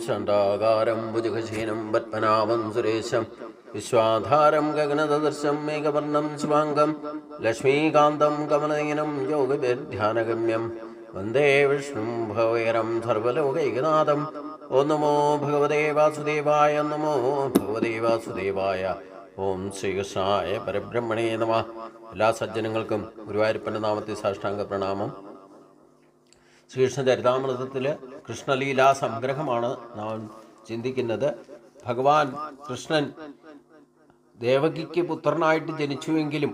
ശാന്താകാരം ഭുജഗശീനം പത്മനാഭം സുരേശം. വിശ്വാധാരം ഗഗനദർശം മേഘവർണം ശിവാംഗം. ലക്ഷ്മീകാന്തം കമനയനം യോഗവിധ്യാനഗമ്യം. വന്ദേ വിഷ്ണും ഭവേരം സർവലോകൈകനാഥം. ഓ നമോ ഭഗവതേ വാസുദേവായ നമോ ഭഗവതേ വാസുദേവായ. ഓം ശ്രീകൃഷ്ണായ പരബ്രഹ്മണേ നമ. എല്ലാ സജ്ജനങ്ങൾക്കും ഗുരുവായൂരപ്പന്റെ നാമത്തെ സാഷ്ടാംഗ പ്രണാമം. ശ്രീകൃഷ്ണ കൃഷ്ണലീലാ സംഗ്രഹമാണ് നാം ചിന്തിക്കുന്നത്. ഭഗവാൻ കൃഷ്ണൻ ദേവകിക്ക് പുത്രനായിട്ട് ജനിച്ചുവെങ്കിലും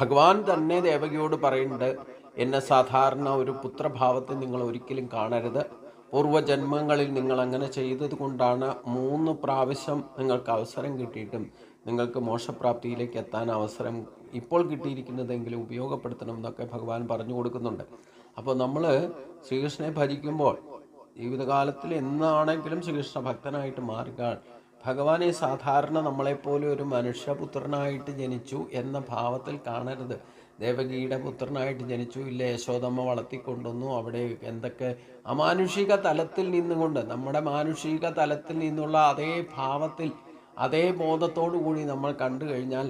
ഭഗവാൻ തന്നെ ദേവകിയോട് പറയുന്നുണ്ട് എന്നെ സാധാരണ ഒരു പുത്രഭാവത്തിൽ നിങ്ങൾ ഒരിക്കലും കാണരുത്. പൂർവജന്മങ്ങളിൽ നിങ്ങൾ അങ്ങനെ ചെയ്തത് കൊണ്ടാണ് മൂന്ന് പ്രാവശ്യം നിങ്ങൾക്ക് അവസരം കിട്ടിയിട്ടും നിങ്ങൾക്ക് മോശപ്രാപ്തിയിലേക്ക് എത്താൻ അവസരം ഇപ്പോൾ കിട്ടിയിരിക്കുന്നതെങ്കിലും ഉപയോഗപ്പെടുത്തണം എന്നൊക്കെ ഭഗവാൻ പറഞ്ഞു കൊടുക്കുന്നുണ്ട്. അപ്പോൾ നമ്മൾ ശ്രീകൃഷ്ണനെ ഭജിക്കുമ്പോൾ ജീവിതകാലത്തിൽ എന്നാണെങ്കിലും ശ്രീകൃഷ്ണ ഭക്തനായിട്ട് മാറുക ഭഗവാനെ സാധാരണ നമ്മളെപ്പോലെ ഒരു മനുഷ്യപുത്രനായിട്ട് ജനിച്ചു എന്ന ഭാവത്തിൽ കാണരുത്. ദേവകിയുടെ പുത്രനായിട്ട് ജനിച്ചു ഇല്ല യശോദമ്മ വളർത്തിക്കൊണ്ടുവന്നു അവിടെ എന്തൊക്കെ അമാനുഷിക തലത്തിൽ നിന്നുകൊണ്ട് നമ്മുടെ മാനുഷിക തലത്തിൽ നിന്നുള്ള അതേ ഭാവത്തിൽ അതേ ബോധത്തോടു കൂടി നമ്മൾ കണ്ടു കഴിഞ്ഞാൽ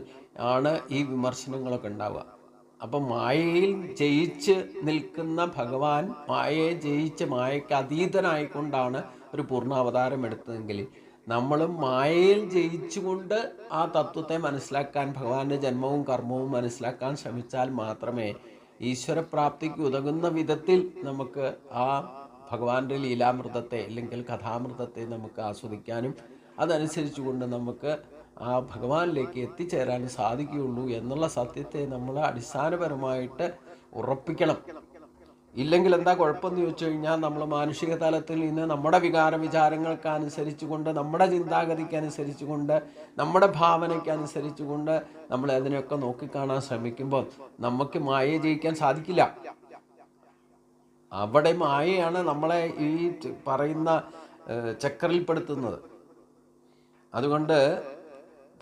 ആണ് ഈ വിമർശനങ്ങളൊക്കെ ഉണ്ടാവുക. അപ്പം മായയിൽ ജയിച്ച് നിൽക്കുന്ന ഭഗവാൻ മായയെ ജയിച്ച് മായയ്ക്ക് അതീതനായിക്കൊണ്ടാണ് ഒരു പൂർണാവതാരം എടുത്തതെങ്കിൽ നമ്മളും മായയിൽ ജയിച്ചുകൊണ്ട് ആ തത്വത്തെ മനസ്സിലാക്കാൻ ഭഗവാന്റെ ജന്മവും കർമ്മവും മനസ്സിലാക്കാൻ ശ്രമിച്ചാൽ മാത്രമേ ഈശ്വരപ്രാപ്തിക്ക് ഉതകുന്ന വിധത്തിൽ നമുക്ക് ആ ഭഗവാന്റെ ലീലാമൃതത്തെ അല്ലെങ്കിൽ കഥാമൃതത്തെ നമുക്ക് ആസ്വദിക്കാനും അതനുസരിച്ചുകൊണ്ട് നമുക്ക് ആ ഭഗവാനിലേക്ക് എത്തിച്ചേരാൻ സാധിക്കുകയുള്ളൂ എന്നുള്ള സത്യത്തെ നമ്മൾ അടിസ്ഥാനപരമായിട്ട് ഉറപ്പിക്കണം. ഇല്ലെങ്കിൽ എന്താ കുഴപ്പമെന്ന് ചോദിച്ചു കഴിഞ്ഞാൽ നമ്മൾ മാനുഷിക തലത്തിൽ നിന്ന് നമ്മുടെ വികാര വിചാരങ്ങൾക്ക് അനുസരിച്ചുകൊണ്ട് നമ്മുടെ ചിന്താഗതിക്ക് അനുസരിച്ചുകൊണ്ട് നമ്മുടെ ഭാവനയ്ക്ക് അനുസരിച്ചുകൊണ്ട് നമ്മൾ അതിനെയൊക്കെ നോക്കിക്കാണാൻ ശ്രമിക്കുമ്പോൾ നമുക്ക് മായ ജയിക്കാൻ സാധിക്കില്ല. അവിടെ മായയാണ് നമ്മളെ ഈ പറയുന്ന ചക്രയിൽപ്പെടുത്തുന്നത് അതുകൊണ്ട്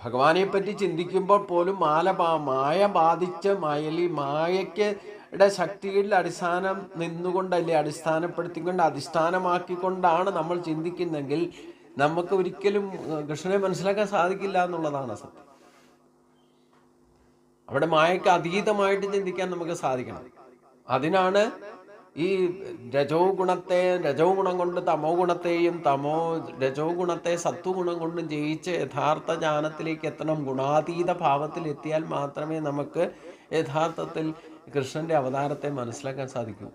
ഭഗവാനെ പറ്റി ചിന്തിക്കുമ്പോൾ പോലും മാല മായ ബാധിച്ച മായലി മായയ്ക്ക് യുടെ ശക്തിയിൽ അടിസ്ഥാനം നിന്നുകൊണ്ടല്ലേ അടിസ്ഥാനപ്പെടുത്തിക്കൊണ്ട് അടിസ്ഥാനമാക്കിക്കൊണ്ടാണ് നമ്മൾ ചിന്തിക്കുന്നെങ്കിൽ നമുക്ക് ഒരിക്കലും കൃഷ്ണനെ മനസ്സിലാക്കാൻ സാധിക്കില്ല എന്നുള്ളതാണ് സത്യം. അവിടെ മായയ്ക്ക് അതീതമായിട്ട് ചിന്തിക്കാൻ നമുക്ക് സാധിക്കണം. അതിനാണ് ഈ രജോ ഗുണത്തെ രജോ ഗുണം കൊണ്ട് തമോ ഗുണത്തെയും തമോ രജോ ഗുണത്തെ സത്വഗുണം കൊണ്ടും ജയിച്ച് യഥാർത്ഥ ജ്ഞാനത്തിലേക്ക് എത്തണം. ഗുണാതീത ഭാവത്തിൽ എത്തിയാൽ മാത്രമേ നമുക്ക് യഥാർത്ഥത്തിൽ കൃഷ്ണന്റെ അവതാരത്തെ മനസ്സിലാക്കാൻ സാധിക്കൂ.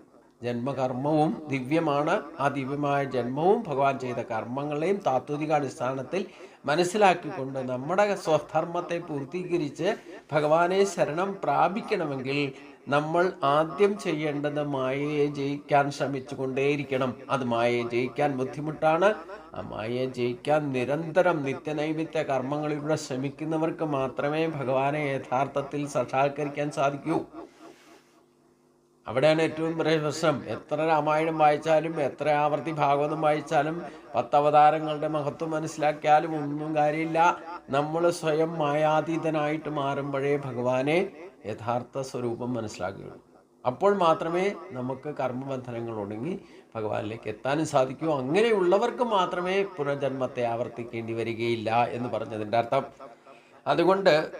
ജന്മകർമ്മവും ദിവ്യമാണ്. ആ ദിവ്യമായ ജന്മവും ഭഗവാൻ ചെയ്ത കർമ്മങ്ങളെയും താത്വിക അടിസ്ഥാനത്തിൽ മനസ്സിലാക്കിക്കൊണ്ട് നമ്മുടെ സ്വധർമ്മത്തെ പൂർത്തീകരിച്ച് ഭഗവാനെ ശരണം പ്രാപിക്കണമെങ്കിൽ നമ്മൾ ആദ്യം ചെയ്യേണ്ടത് മായയെ ജയിക്കാൻ ശ്രമിച്ചുകൊണ്ടേയിരിക്കണം. അത് മായയെ ജയിക്കാൻ ബുദ്ധിമുട്ടാണ്. ആ മായയെ ജയിക്കാൻ നിരന്തരം നിത്യനൈമിത്യ കർമ്മങ്ങളിലൂടെ ശ്രമിക്കുന്നവർക്ക് മാത്രമേ ഭഗവാനെ യഥാർത്ഥത്തിൽ സാക്ഷാത്കരിക്കാൻ സാധിക്കൂ. അവിടെയാണ് ഏറ്റവും വലിയ പ്രശ്നം. എത്ര രാമായണം വായിച്ചാലും എത്ര ആവർത്തി ഭാഗവതം വായിച്ചാലും പത്തവതാരങ്ങളുടെ മഹത്വം മനസ്സിലാക്കിയാലും ഒന്നും കാര്യമില്ല. നമ്മൾ സ്വയം മായാതീതനായിട്ട് മാറുമ്പോഴേ ഭഗവാനെ യഥാർത്ഥ സ്വരൂപം മനസ്സിലാക്കുകയുള്ളൂ അപ്പോൾ മാത്രമേ നമുക്ക് കർമ്മബന്ധനങ്ങൾ ഒടുങ്ങി ഭഗവാനിലേക്ക് എത്താനും സാധിക്കൂ. അങ്ങനെയുള്ളവർക്ക് മാത്രമേ പുനർജന്മത്തെ ആവർത്തിക്കേണ്ടി വരികയില്ല എന്ന് പറഞ്ഞതിന്റെ അർത്ഥം. അതുകൊണ്ട്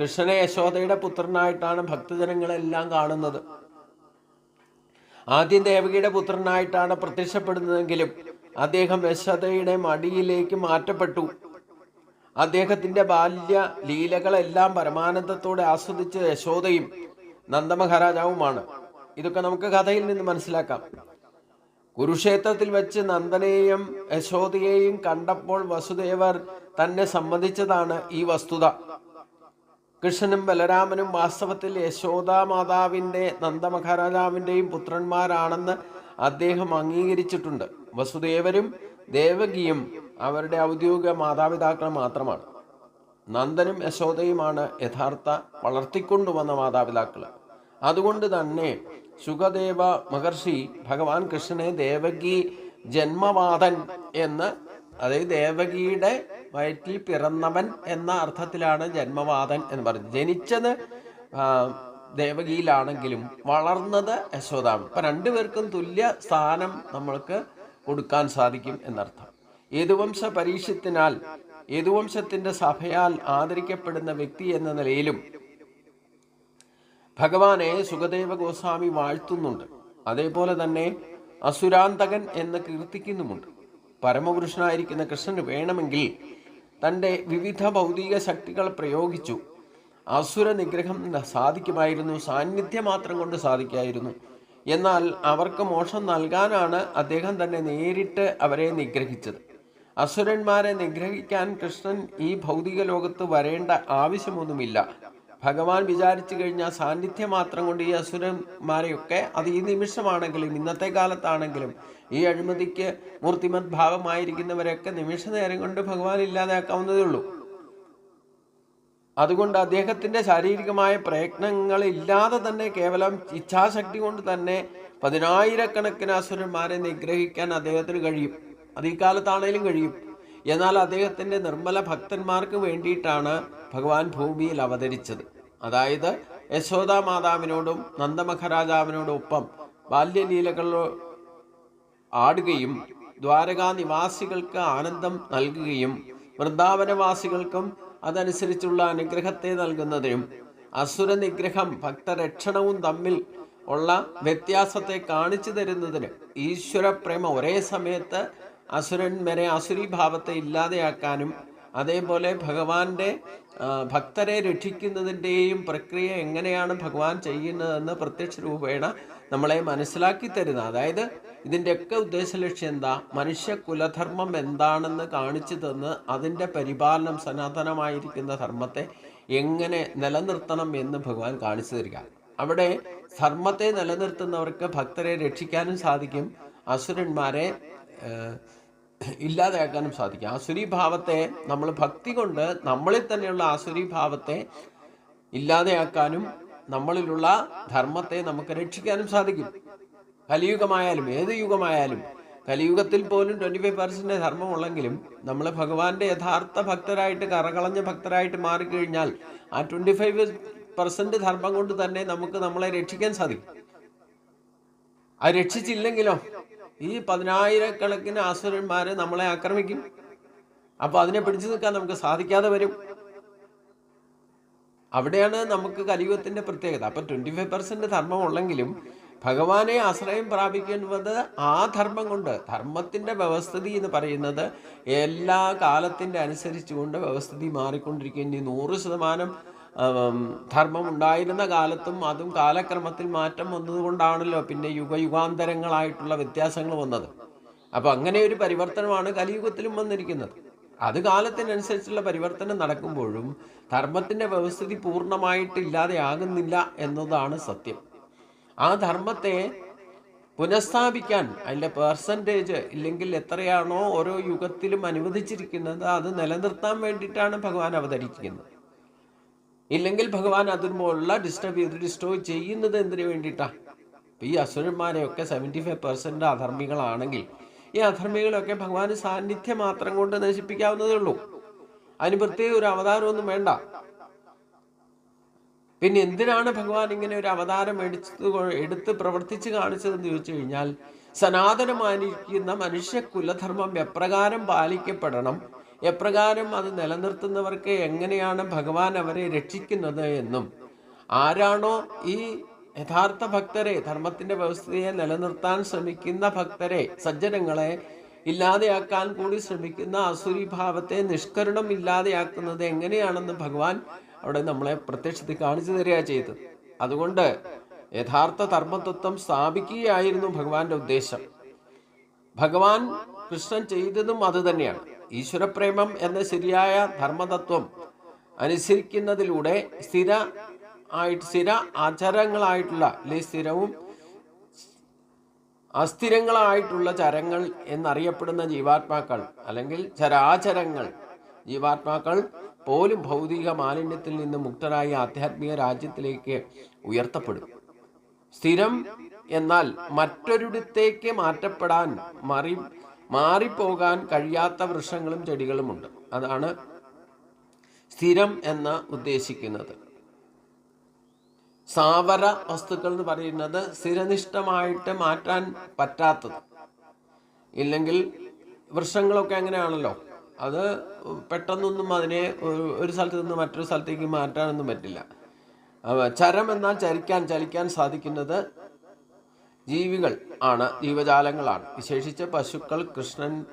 കൃഷ്ണനെ യശോദയുടെ പുത്രനായിട്ടാണ് ഭക്തജനങ്ങളെല്ലാം കാണുന്നത്. ആദ്യം ദേവകിയുടെ പുത്രനായിട്ടാണ് പ്രത്യക്ഷപ്പെടുന്നതെങ്കിലും അദ്ദേഹം യശോദയുടെ മടിയിലേക്ക് മാറ്റപ്പെട്ടു. അദ്ദേഹത്തിന്റെ ബാല്യ ലീലകളെല്ലാം പരമാനന്ദത്തോടെ ആസ്വദിച്ച യശോദയും നന്ദമഹാരാജാവുമാണ്. ഇതൊക്കെ നമുക്ക് കഥയിൽ നിന്ന് മനസ്സിലാക്കാം. കുരുക്ഷേത്രത്തിൽ വെച്ച് നന്ദനെയും യശോദയെയും കണ്ടപ്പോൾ വസുദേവർ തന്നെ സമ്മതിച്ചതാണ് ഈ വസ്തുത. കൃഷ്ണനും ബലരാമനും വാസ്തവത്തിൽ യശോദാ മാതാവിന്റെ നന്ദമഹാരാജാവിന്റെയും പുത്രന്മാരാണെന്ന് അദ്ദേഹം അംഗീകരിച്ചിട്ടുണ്ട്. വസുദേവരും ദേവകിയും അവരുടെ ഔദ്യോഗിക മാതാപിതാക്കൾ മാത്രമാണ്. നന്ദനും യശോദയുമാണ് യഥാർത്ഥ വളർത്തിക്കൊണ്ടുവന്ന മാതാപിതാക്കൾ അതുകൊണ്ട് തന്നെ സുഖദേവ മഹർഷി ഭഗവാൻ കൃഷ്ണനെ ദേവകി ജന്മവാദൻ എന്ന് അതായത് ദേവകിയുടെ വയറ്റിൽ പിറന്നവൻ എന്ന അർത്ഥത്തിലാണ് ജന്മവാദൻ എന്ന് പറയുന്നത് ജനിച്ചത് ദേവകിയിലാണെങ്കിലും വളർന്നത് യശോദാണ്. ഇപ്പം രണ്ടുപേർക്കും തുല്യ സ്ഥാനം നമ്മൾക്ക് കൊടുക്കാൻ സാധിക്കും എന്നർത്ഥം. യദുവംശ പരീക്ഷത്തിനാൽ യദുവംശത്തിന്റെ സഭയാൽ ആദരിക്കപ്പെടുന്ന വ്യക്തി എന്ന നിലയിലും ഭഗവാനെ സുഖദേവ ഗോസ്വാമി വാഴ്ത്തുന്നുണ്ട്. അതേപോലെ തന്നെ അസുരാന്തകൻ എന്ന് കീർത്തിക്കുന്നുമുണ്ട്. പരമപുരുഷനായിരിക്കുന്ന കൃഷ്ണന് വേണമെങ്കിൽ തന്റെ വിവിധ ഭൗതിക ശക്തികൾ പ്രയോഗിച്ചു. അസുര നിഗ്രഹം സാധിക്കുമായിരുന്നു സാന്നിധ്യം മാത്രം കൊണ്ട് സാധിക്കായിരുന്നു. എന്നാൽ അവർക്ക് മോഷം നൽകാനാണ് അദ്ദേഹം തന്നെ നേരിട്ട് അവരെ നിഗ്രഹിച്ചത്. അസുരന്മാരെ നിഗ്രഹിക്കാൻ കൃഷ്ണൻ ഈ ഭൗതിക ലോകത്ത് വരേണ്ട ആവശ്യമൊന്നുമില്ല. ഭഗവാൻ വിചാരിച്ചു കഴിഞ്ഞാൽ സാന്നിധ്യം മാത്രം കൊണ്ട് ഈ അസുരന്മാരെയൊക്കെ അത് ഈ നിമിഷമാണെങ്കിലും ഇന്നത്തെ കാലത്താണെങ്കിലും ഈ അഴിമതിക്ക് മൂർത്തിമത് ഭാവമായിരിക്കുന്നവരെയൊക്കെ നിമിഷ നേരം കൊണ്ട് ഭഗവാൻ ഇല്ലാതാക്കാവുന്നതേ ഉള്ളൂ. അതുകൊണ്ട് അദ്ദേഹത്തിന്റെ ശാരീരികമായ പ്രയത്നങ്ങൾ ഇല്ലാതെ തന്നെ കേവലം ഇച്ഛാശക്തി കൊണ്ട് തന്നെ പതിനായിരക്കണക്കിന് അസുരന്മാരെ നിഗ്രഹിക്കാൻ അദ്ദേഹത്തിന് കഴിയും. അത് ഈ കാലത്താണേലും കഴിയും. എന്നാൽ അദ്ദേഹത്തിന്റെ നിർമ്മല ഭക്തന്മാർക്ക് വേണ്ടിയിട്ടാണ് ഭഗവാൻ ഭൂമിയിൽ അവതരിച്ചത്. അതായത് യശോദാ മാതാവിനോടും നന്ദമഹാരാജാവിനോടും ഒപ്പം ആടുകയും ദ്വാരകാ നിവാസികൾക്ക് ആനന്ദം നൽകുകയും വൃന്ദാവനവാസികൾക്കും അതനുസരിച്ചുള്ള അനുഗ്രഹത്തെ നൽകുന്നതിനും അസുര നിഗ്രഹം ഭക്തരക്ഷണവും തമ്മിൽ ഉള്ള വ്യത്യാസത്തെ കാണിച്ചു തരുന്നതിന് ഈശ്വരപ്രേമ ഒരേ സമയത്ത് അസുരന്മാരെ അസുരി ഭാവത്തെ ഇല്ലാതെയാക്കാനും അതേപോലെ ഭഗവാന്റെ ഭക്തരെ രക്ഷിക്കുന്നതിന്റെയും പ്രക്രിയ എങ്ങനെയാണ് ഭഗവാൻ ചെയ്യുന്നതെന്ന് പ്രത്യക്ഷ രൂപേണ നമ്മളെ മനസ്സിലാക്കി തരുന്ന അതായത് ഇതിന്റെയൊക്കെ ഉദ്ദേശ ലക്ഷ്യം എന്താ? മനുഷ്യ കുലധർമ്മം എന്താണെന്ന് കാണിച്ചു തന്ന് അതിന്റെ പരിപാലനം സനാതനമായിരിക്കുന്ന ധർമ്മത്തെ എങ്ങനെ നിലനിർത്തണം എന്ന് ഭഗവാൻ കാണിച്ചു തരിക. അവിടെ ധർമ്മത്തെ നിലനിർത്തുന്നവർക്ക് ഭക്തരെ രക്ഷിക്കാനും സാധിക്കും അസുരന്മാരെ ഇല്ലാതാക്കാനും സാധിക്കും. ആസുരി ഭാവത്തെ നമ്മൾ ഭക്തി കൊണ്ട് നമ്മളിൽ തന്നെയുള്ള ആസുരി ഭാവത്തെ ഇല്ലാതെയാക്കാനും നമ്മളിലുള്ള ധർമ്മത്തെ നമുക്ക് രക്ഷിക്കാനും സാധിക്കും. കലിയുഗമായാലും ഏത് യുഗമായാലും കലിയുഗത്തിൽ പോലും ട്വന്റി ഫൈവ് പെർസെന്റ് ധർമ്മമുള്ളെങ്കിലും നമ്മൾ ഭഗവാന്റെ യഥാർത്ഥ ഭക്തരായിട്ട് കറകളഞ്ഞ ഭക്തരായിട്ട് മാറിക്കഴിഞ്ഞാൽ ആ ട്വന്റി ഫൈവ് പെർസെന്റ് ധർമ്മം കൊണ്ട് തന്നെ നമുക്ക് നമ്മളെ രക്ഷിക്കാൻ സാധിക്കും. ആ രക്ഷിച്ചില്ലെങ്കിലോ ഈ പതിനായിരക്കണക്കിന് അസുരന്മാര് നമ്മളെ ആക്രമിക്കും. അപ്പൊ അതിനെ പിടിച്ചു നിൽക്കാൻ നമുക്ക് സാധിക്കാതെ വരും. അവിടെയാണ് നമുക്ക് കലിയുഗത്തിന്റെ പ്രത്യേകത. അപ്പൊ ട്വന്റി ഫൈവ് പെർസെന്റ് ധർമ്മം ഉള്ളെങ്കിലും ഭഗവാനെ ആശ്രയം പ്രാപിക്കുന്നത് ആ ധർമ്മം കൊണ്ട്. ധർമ്മത്തിന്റെ വ്യവസ്ഥിതി എന്ന് പറയുന്നത് എല്ലാ കാലത്തിന്റെ അനുസരിച്ചുകൊണ്ട് വ്യവസ്ഥിതി മാറിക്കൊണ്ടിരിക്കുന്ന നൂറ് ശതമാനം ധർമ്മം ഉണ്ടായിരുന്ന കാലത്തും അതും കാലക്രമത്തിൽ മാറ്റം വന്നതുകൊണ്ടാണല്ലോ പിന്നെ യുഗയുഗാന്തരങ്ങളായിട്ടുള്ള വ്യത്യാസങ്ങൾ വന്നത്. അപ്പോൾ അങ്ങനെ ഒരു പരിവർത്തനമാണ് കലിയുഗത്തിലും വന്നിരിക്കുന്നത്. അത് കാലത്തിനനുസരിച്ചുള്ള പരിവർത്തനം നടക്കുമ്പോഴും ധർമ്മത്തിന്റെ വ്യവസ്ഥിതി പൂർണമായിട്ട് ഇല്ലാതെയാകുന്നില്ല എന്നതാണ് സത്യം. ആ ധർമ്മത്തെ പുനഃസ്ഥാപിക്കാൻ അതിന്റെ പേഴ്സന്റേജ് ഇല്ലെങ്കിൽ എത്രയാണോ ഓരോ യുഗത്തിലും അനുവദിച്ചിരിക്കുന്നത് അത് നിലനിർത്താൻ വേണ്ടിയിട്ടാണ് ഭഗവാൻ അവതരിക്കുന്നത്. ഇല്ലെങ്കിൽ ഭഗവാൻ അതിനുമുള്ള ഡിസ്റ്റർബ് ചെയ്ത് ഡിസ്ട്രോയ് ചെയ്യുന്നത് എന്തിനു വേണ്ടിയിട്ടാണ് ഈ അസുരന്മാരെയൊക്കെ സെവന്റി ഫൈവ് പെർസെന്റ് അധർമ്മികളാണെങ്കിൽ ഈ അധർമ്മികളൊക്കെ ഭഗവാന് സാന്നിധ്യം മാത്രം കൊണ്ട് നശിപ്പിക്കാവുന്നതേ ഉള്ളൂ. അതിന് പ്രത്യേക ഒരു അവതാരമൊന്നും വേണ്ട. പിന്നെ എന്തിനാണ് ഭഗവാൻ ഇങ്ങനെ ഒരു അവതാരം എടുത്ത് എടുത്ത് പ്രവർത്തിച്ച് കാണിച്ചതെന്ന് ചോദിച്ചു കഴിഞ്ഞാൽ സനാതനമായിരിക്കുന്ന മനുഷ്യ കുലധർമ്മം എപ്രകാരം പാലിക്കപ്പെടണം എപ്രകാരം അത് നിലനിർത്തുന്നവർക്ക് എങ്ങനെയാണ് ഭഗവാൻ അവരെ രക്ഷിക്കുന്നത് എന്നും ആരാണോ ഈ യഥാർത്ഥ ഭക്തരെ ധർമ്മത്തിന്റെ വ്യവസ്ഥയെ നിലനിർത്താൻ ശ്രമിക്കുന്ന ഭക്തരെ സജ്ജനങ്ങളെ ഇല്ലാതെയാക്കാൻ കൂടി ശ്രമിക്കുന്ന അസുരി ഭാവത്തെ നിഷ്കരണം ഇല്ലാതെയാക്കുന്നത് എങ്ങനെയാണെന്ന് ഭഗവാൻ അവിടെ നമ്മളെ പ്രത്യക്ഷത്തിൽ കാണിച്ചു തരിക ചെയ്തത് അതുകൊണ്ട് യഥാർത്ഥ ധർമ്മതത്വം സ്ഥാപിക്കുകയായിരുന്നു ഭഗവാന്റെ ഉദ്ദേശം. ഭഗവാൻ കൃഷ്ണൻ ചെയ്തതും അത് തന്നെയാണ്. ഈശ്വരപ്രേമം എന്ന ശരിയായ ധർമ്മതത്വം അനുസരിക്കുന്നതിലൂടെ സ്ഥിര ആയിട്ട് സ്ഥിര അചരങ്ങളായിട്ടുള്ള അല്ലെ സ്ഥിരവും അസ്ഥിരങ്ങളായിട്ടുള്ള ചരങ്ങൾ എന്നറിയപ്പെടുന്ന ജീവാത്മാക്കൾ അല്ലെങ്കിൽ ചരാചരങ്ങൾ ജീവാത്മാക്കൾ പോലും ഭൗതിക മാലിന്യത്തിൽ നിന്ന് മുക്തരായി ആധ്യാത്മിക രാജ്യത്തിലേക്ക് ഉയർത്തപ്പെടും. സ്ഥിരം എന്നാൽ മറ്റൊരിടത്തേക്ക് മാറ്റപ്പെടാൻ മറി മാറിപ്പോകാൻ കഴിയാത്ത വൃക്ഷങ്ങളും ചെടികളുമുണ്ട്. അതാണ് സ്ഥിരം എന്ന് ഉദ്ദേശിക്കുന്നത്. സാവര വസ്തുക്കൾ എന്ന് പറയുന്നത് സ്ഥിരനിഷ്ഠമായിട്ട് മാറ്റാൻ പറ്റാത്തത്. ഇല്ലെങ്കിൽ വൃക്ഷങ്ങളൊക്കെ അങ്ങനെയാണല്ലോ. അത് പെട്ടെന്നൊന്നും അതിനെ ഒരു സ്ഥലത്ത് നിന്ന് മറ്റൊരു സ്ഥലത്തേക്ക് മാറ്റാനൊന്നും പറ്റില്ല. ചരം എന്നാൽ ചരിക്കാൻ ചലിക്കാൻ സാധിക്കുന്നത് ജീവികൾ ആണ് ജീവജാലങ്ങളാണ്. വിശേഷിച്ച് പശുക്കൾ കൃഷ്ണൻ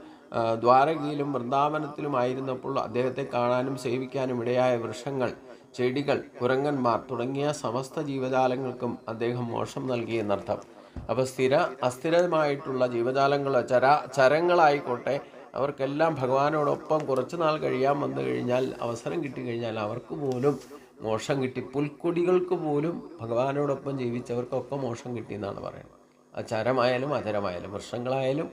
ദ്വാരകയിലും വൃന്ദാവനത്തിലുമായിരുന്നപ്പോൾ അദ്ദേഹത്തെ കാണാനും സേവിക്കാനും ഇടയായ വൃക്ഷങ്ങൾ ചെടികൾ കുരങ്ങന്മാർ തുടങ്ങിയ സമസ്ത ജീവജാലങ്ങൾക്കും അദ്ദേഹം മോക്ഷം നൽകി എന്നർത്ഥം. അപ്പോൾ സ്ഥിര അസ്ഥിരമായിട്ടുള്ള ജീവജാലങ്ങൾ ചര ചരങ്ങളായിക്കോട്ടെ അവർക്കെല്ലാം ഭഗവാനോടൊപ്പം കുറച്ചു നാൾ കഴിയാൻ വന്നു കഴിഞ്ഞാൽ അവസരം കിട്ടിക്കഴിഞ്ഞാൽ അവർക്ക് പോലും മോക്ഷം കിട്ടി. പുൽക്കൊടികൾക്ക് പോലും ഭഗവാനോടൊപ്പം ജീവിച്ചവർക്കൊക്കെ മോക്ഷം കിട്ടി എന്നാണ് പറയുന്നത്. ചരമായാലും അചരമായാലും വൃക്ഷങ്ങളായാലും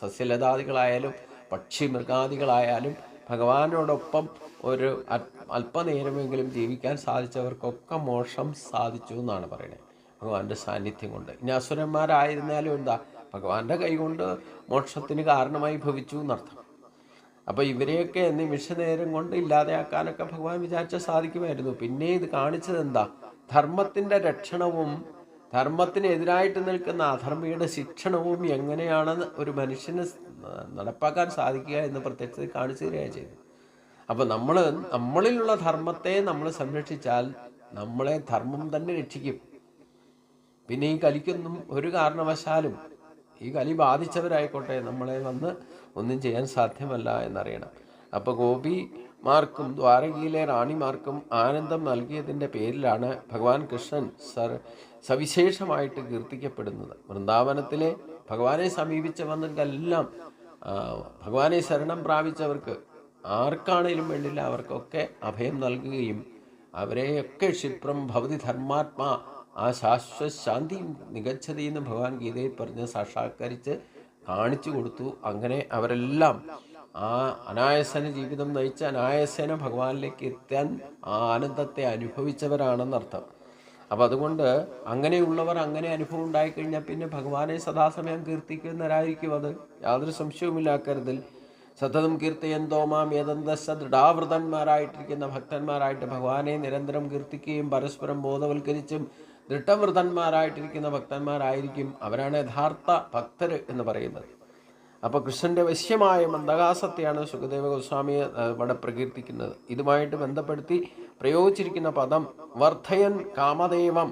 സസ്യലതാദികളായാലും പക്ഷി മൃഗാദികളായാലും ഭഗവാനോടൊപ്പം ഒരു അല്പനേരമെങ്കിലും ജീവിക്കാൻ സാധിച്ചവർക്കൊക്കെ മോക്ഷം സാധിച്ചു എന്നാണ് പറയുന്നത്. ഭഗവാന്റെ സാന്നിധ്യം കൊണ്ട്. ഇനി അസുരന്മാരായിരുന്നാലും എന്താ? ഭഗവാന്റെ കൈകൊണ്ട് മോക്ഷത്തിന് കാരണമായി ഭവിച്ചു എന്നർത്ഥം. അപ്പോൾ ഇവരെയൊക്കെ നിമിഷനേരം കൊണ്ട് ഇല്ലാതെയാക്കാനൊക്കെ ഭഗവാൻ വിചാരിച്ച സാധിക്കുമായിരുന്നു. പിന്നെ ഇത് കാണിച്ചത് എന്താ? ധർമ്മത്തിന്റെ രക്ഷണവും ധർമ്മത്തിനെതിരായിട്ട് നിൽക്കുന്ന അധർമ്മിയുടെ ശിക്ഷണവും എങ്ങനെയാണ് ഒരു മനുഷ്യന് നടപ്പാക്കാൻ സാധിക്കുക എന്ന് പ്രത്യക്ഷത്തിൽ കാണിച്ചു തരികയാണ് ചെയ്തത്. അപ്പോൾ നമ്മൾ നമ്മളിലുള്ള ധർമ്മത്തെ നമ്മൾ സംരക്ഷിച്ചാൽ നമ്മളെ ധർമ്മം തന്നെ രക്ഷിക്കും. പിന്നെ ഈ കലിക്കൊന്നും ഒരു കാരണവശാലും ഈ കലി ബാധിച്ചവരായിക്കോട്ടെ നമ്മളെ വന്ന് ഒന്നും ചെയ്യാൻ സാധ്യമല്ല എന്നറിയണം. അപ്പോൾ ഗോപിമാർക്കും ദ്വാരകയിലെ റാണിമാർക്കും ആനന്ദം നൽകിയതിന്റെ പേരിലാണ് ഭഗവാൻ കൃഷ്ണൻ സർ സവിശേഷമായിട്ട് കീർത്തിക്കപ്പെടുന്നത്. വൃന്ദാവനത്തിലെ ഭഗവാനെ സമീപിച്ചവർക്കെല്ലാം ആ, ഭഗവാനെ ശരണം പ്രാപിച്ചവർക്ക് ആർക്കാണേലും വേണ്ടില്ല അവർക്കൊക്കെ അഭയം നൽകുകയും അവരെയൊക്കെ ക്ഷിപ്രം ഭവതി ധർമാത്മാ ആ ശാശ്വത ശാന്തി മികച്ചതി എന്ന് ഭഗവാൻ ഗീതയിൽ പറഞ്ഞ് സാക്ഷാത്കരിച്ച് കാണിച്ചു കൊടുത്തു. അങ്ങനെ അവരെല്ലാം ആ അനായസന ജീവിതം നയിച്ച അനായസേന ഭഗവാനിലേക്ക് എത്താൻ ആ ആനന്ദത്തെ അനുഭവിച്ചവരാണെന്നർത്ഥം. അപ്പം അതുകൊണ്ട് അങ്ങനെയുള്ളവർ അങ്ങനെ അനുഭവം ഉണ്ടായിക്കഴിഞ്ഞാൽ പിന്നെ ഭഗവാനെ സദാസമയം കീർത്തിക്കുന്നവരായിരിക്കും അത്. യാതൊരു സംശയവുമില്ല അക്കാര്യത്തിൽ സതതം കീർത്തയന്തോ മാം യദന്തസ്സ ദൃഢാവൃതന്മാരായിട്ടിരിക്കുന്ന ഭക്തന്മാരായിട്ട് ഭഗവാനെ നിരന്തരം കീർത്തിക്കുകയും പരസ്പരം ബോധവൽക്കരിച്ചും ദൃഢവൃതന്മാരായിട്ടിരിക്കുന്ന ഭക്തന്മാരായിരിക്കും. അവരാണ് യഥാർത്ഥ ഭക്തർ എന്ന് പറയുന്നത്. അപ്പോൾ കൃഷ്ണന്റെ വശ്യമായ മന്ദഹാസത്തെയാണ് സുഖദേവ ഗോസ്വാമിയെ ഇവിടെ പ്രകീർത്തിക്കുന്നത് ഇതുമായിട്ട് ബന്ധപ്പെടുത്തി പ്രയോഗിച്ചിരിക്കുന്ന പദം വർദ്ധയൻ കാമദേവം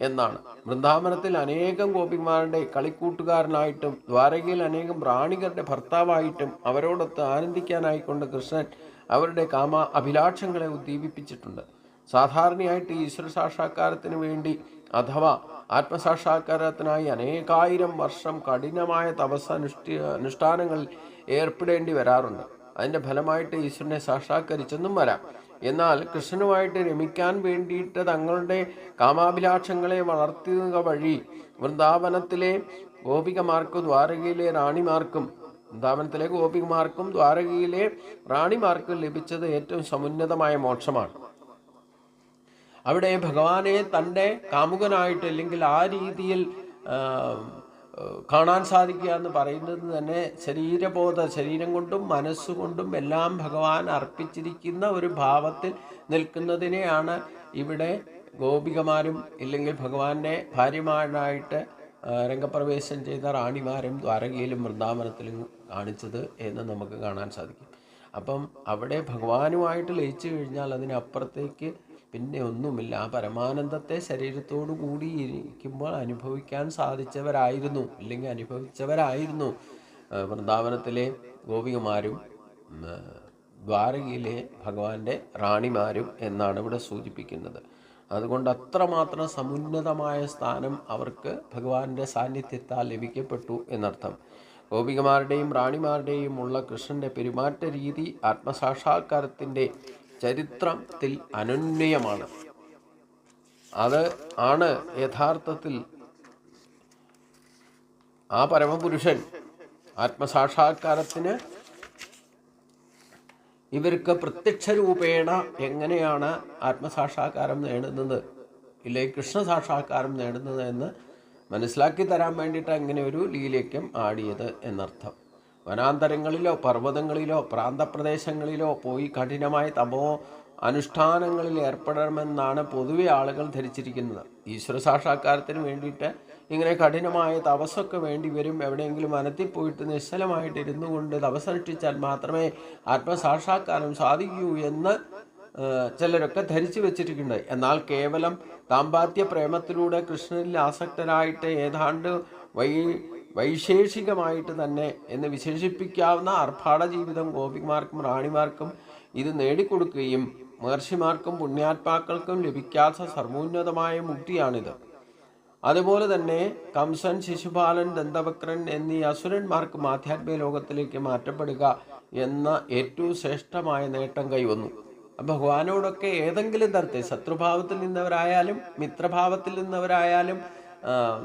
എന്നാണ്. വൃന്ദാവനത്തിൽ അനേകം ഗോപിമാരുടെ കളിക്കൂട്ടുകാരനായിട്ടും ദ്വാരകയിൽ അനേകം പ്രാണികളുടെ ഭർത്താവായിട്ടും അവരോടൊത്ത് ആനന്ദിക്കാനായിക്കൊണ്ട് കൃഷ്ണൻ അവരുടെ കാമ അഭിലാഷങ്ങളെ ഉദ്ദീപിപ്പിച്ചിട്ടുണ്ട്. സാധാരണയായിട്ട് ഈശ്വര സാക്ഷാത്കാരത്തിന് വേണ്ടി അഥവാ ആത്മസാക്ഷാത്കാരത്തിനായി അനേകായിരം വർഷം കഠിനമായ തപസ് അനുഷ്ഠി അനുഷ്ഠാനങ്ങളിൽ ഏർപ്പെടേണ്ടി വരാറുണ്ട്. അതിന്റെ ഫലമായിട്ട് ഈശ്വരനെ സാക്ഷാത്കരിച്ചെന്നും വരാം. എന്നാൽ കൃഷ്ണനുമായിട്ട് രമിക്കാൻ വേണ്ടിയിട്ട് തങ്ങളുടെ കാമാഭിലാഷങ്ങളെ വളർത്തുക വഴി വൃന്ദാവനത്തിലെ ഗോപികമാർക്കും ദ്വാരകയിലെ റാണിമാർക്കും വൃന്ദാവനത്തിലെ ഗോപികമാർക്കും ദ്വാരകയിലെ റാണിമാർക്കും ലഭിച്ചത് ഏറ്റവും സമുന്നതമായ മോക്ഷമാണ്. അവിടെ ഭഗവാനെ തന്റെ കാമുകനായിട്ട് അല്ലെങ്കിൽ ആ രീതിയിൽ കാണാൻ സാധിക്കുക എന്ന് പറയുന്നത് തന്നെ ശരീരബോധ ശരീരം കൊണ്ടും മനസ്സുകൊണ്ടും എല്ലാം ഭഗവാൻ അർപ്പിച്ചിരിക്കുന്ന ഒരു ഭാവത്തിൽ നിൽക്കുന്നതിനെയാണ് ഇവിടെ ഗോപികമാരും ഇല്ലെങ്കിൽ ഭഗവാന്റെ ഭാര്യമാരായിട്ട് രംഗപ്രവേശം ചെയ്ത റാണിമാരും ദ്വാരകയിലും വൃന്ദാവനത്തിലും കാണിച്ചത് എന്ന് നമുക്ക് കാണാൻ സാധിക്കും. അപ്പം അവിടെ ഭഗവാനുമായിട്ട് ലയിച്ചു കഴിഞ്ഞാൽ അതിനപ്പുറത്തേക്ക് പിന്നെ ഒന്നുമില്ല. ആ പരമാനന്ദത്തെ ശരീരത്തോടു കൂടി ഇരിക്കുമ്പോൾ അനുഭവിക്കാൻ സാധിച്ചവരായിരുന്നു. അല്ലെങ്കിൽ അനുഭവിച്ചവരായിരുന്നു. വൃന്ദാവനത്തിലെ ഗോപികമാരും ദ്വാരകയിലെ ഭഗവാന്റെ റാണിമാരും എന്നാണ് ഇവിടെ സൂചിപ്പിക്കുന്നത്. അതുകൊണ്ട് അത്രമാത്രം സമുന്നതമായ സ്ഥാനം അവർക്ക് ഭഗവാന്റെ സാന്നിധ്യത്താൽ ലഭിക്കപ്പെട്ടു എന്നർത്ഥം. ഗോപികമാരുടെയും റാണിമാരുടെയും ഉള്ള കൃഷ്ണന്റെ പെരുമാറ്റ രീതി ആത്മസാക്ഷാത്കാരത്തിന്റെ ചരിത്രത്തിൽ അനന്വയമാണ്. അത് ആണ് യഥാർത്ഥത്തിൽ ആ പരമപുരുഷൻ ആത്മസാക്ഷാത്കാരത്തിന് ഇവർക്ക് പ്രത്യക്ഷ രൂപേണ എങ്ങനെയാണ് ആത്മസാക്ഷാത്കാരം നേടുന്നത്? ഇല്ലേ? കൃഷ്ണ സാക്ഷാത്കാരം നേടുന്നത് എന്ന് മനസ്സിലാക്കി തരാൻ വേണ്ടിയിട്ട് അങ്ങനെ ഒരു ലീലേക്യം ആടിയത് എന്നർത്ഥം. വനാന്തരങ്ങളിലോ പർവതങ്ങളിലോ പ്രാന്തപ്രദേശങ്ങളിലോ പോയി കഠിനമായ തപോ അനുഷ്ഠാനങ്ങളിൽ ഏർപ്പെടണമെന്നാണ് പൊതുവെ ആളുകൾ ധരിച്ചിരിക്കുന്നത്. ഈശ്വര സാക്ഷാത്കാരത്തിന് വേണ്ടിയിട്ട് ഇങ്ങനെ കഠിനമായ തപസ്സൊക്കെ വേണ്ടി വരും. എവിടെയെങ്കിലും വനത്തിൽ പോയിട്ട് നിശ്ചലമായിട്ട് ഇരുന്നു കൊണ്ട് തപസ്സനുഷ്ഠിച്ചാൽ മാത്രമേ ആത്മസാക്ഷാത്കാരം സാധിക്കൂ എന്ന് ചിലരൊക്കെ ധരിച്ചു വെച്ചിട്ടുണ്ട് എന്നാൽ കേവലം ദാമ്പാത്യ പ്രേമത്തിലൂടെ കൃഷ്ണനിൽ ആസക്തരായിട്ട് ഏതാണ്ട് വൈ വൈശേഷികമായിട്ട് തന്നെ എന്ന് വിശേഷിപ്പിക്കാവുന്ന ആർഭാട ജീവിതം ഗോപിമാർക്കും റാണിമാർക്കും ഇത് നേടിക്കൊടുക്കുകയും മഹർഷിമാർക്കും പുണ്യാത്മാക്കൾക്കും ലഭിക്കാത്ത സർവോന്നതമായ മുക്തിയാണിത്. അതുപോലെ തന്നെ കംസൻ ശിശുപാലൻ ദന്തവക്രൻ എന്നീ അസുരന്മാർക്കും ആധ്യാത്മിക ലോകത്തിലേക്ക് മാറ്റപ്പെടുക എന്ന ഏറ്റവും ശ്രേഷ്ഠമായ നേട്ടം കൈവന്നു. ഭഗവാനോടൊക്കെ ഏതെങ്കിലും തരത്തിൽ ശത്രുഭാവത്തിൽ നിന്നവരായാലും മിത്രഭാവത്തിൽ നിന്നവരായാലും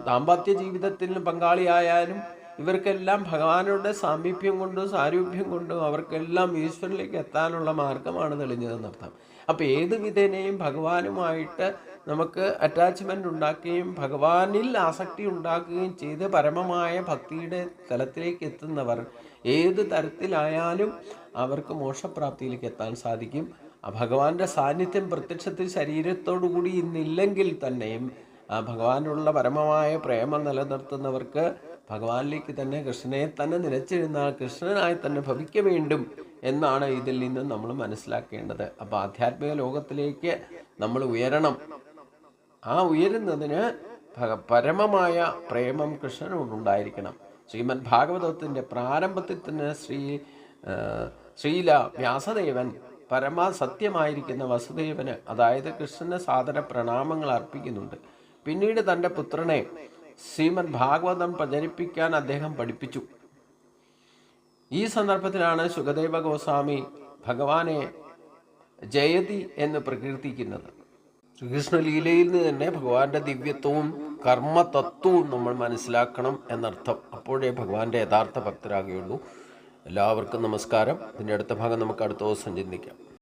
ദാമ്പത്യ ജീവിതത്തിൽ പങ്കാളിയായാലും ഇവർക്കെല്ലാം ഭഗവാനുടെ സാമീപ്യം കൊണ്ടും സാരൂപ്യം കൊണ്ടും അവർക്കെല്ലാം ഈശ്വരനിലേക്ക് എത്താനുള്ള മാർഗമാണ് തെളിഞ്ഞതെന്നർത്ഥം അപ്പോൾ ഏത് വിധേനയും ഭഗവാനുമായിട്ട് നമുക്ക് അറ്റാച്ച്മെന്റ് ഉണ്ടാക്കുകയും ഭഗവാനിൽ ആസക്തി ഉണ്ടാക്കുകയും ചെയ്ത് പരമമായ ഭക്തിയുടെ തലത്തിലേക്ക് എത്തുന്നവർ ഏത് തരത്തിലായാലും അവർക്ക് മോക്ഷപ്രാപ്തിയിലേക്ക് എത്താൻ സാധിക്കും. ഭഗവാന്റെ സാന്നിധ്യം പ്രത്യക്ഷത്തിൽ ശരീരത്തോടു കൂടി ഇന്നില്ലെങ്കിൽ തന്നെയും ആ ഭഗവാനുള്ള പരമമായ പ്രേമം നിലനിർത്തുന്നവർക്ക് ഭഗവാനിലേക്ക് തന്നെ കൃഷ്ണനെ തന്നെ നിലച്ചിരുന്നാൽ കൃഷ്ണനായി തന്നെ ഭവിക്ക വേണ്ടും എന്നാണ് ഇതിൽ നിന്ന് നമ്മൾ മനസ്സിലാക്കേണ്ടത്. അപ്പോൾ ആധ്യാത്മിക ലോകത്തിലേക്ക് നമ്മൾ ഉയരണം. ആ ഉയരുന്നതിന് പരമമായ പ്രേമം കൃഷ്ണനോടുണ്ടായിരിക്കണം ശ്രീമദ് ഭാഗവതത്തിന്റെ പ്രാരംഭത്തിൽ തന്നെ ശ്രീ ശ്രീല വ്യാസദേവൻ പരമാസത്യമായിരിക്കുന്ന വസുദേവന് അതായത് കൃഷ്ണന് സാദര പ്രണാമങ്ങൾ അർപ്പിക്കുന്നുണ്ട്. പിന്നീട് തന്റെ പുത്രനെ ശ്രീമദ് ഭാഗവതം പ്രചരിപ്പിക്കാൻ അദ്ദേഹം പഠിപ്പിച്ചു. ഈ സന്ദർഭത്തിലാണ് സുഖദേവ ഗോസ്വാമി ഭഗവാനെ ജയതി എന്ന് പ്രകീർത്തിക്കുന്നത്. ശ്രീകൃഷ്ണലീലയിൽ നിന്ന് തന്നെ ഭഗവാന്റെ ദിവ്യത്വവും കർമ്മതത്വവും നമ്മൾ മനസ്സിലാക്കണം എന്നർത്ഥം. അപ്പോഴേ ഭഗവാന്റെ യഥാർത്ഥ ഭക്തരാകുകയുള്ളൂ. എല്ലാവർക്കും നമസ്കാരം. ഇതിന്റെ അടുത്ത ഭാഗം നമുക്ക് അടുത്ത ദിവസം ചിന്തിക്കാം.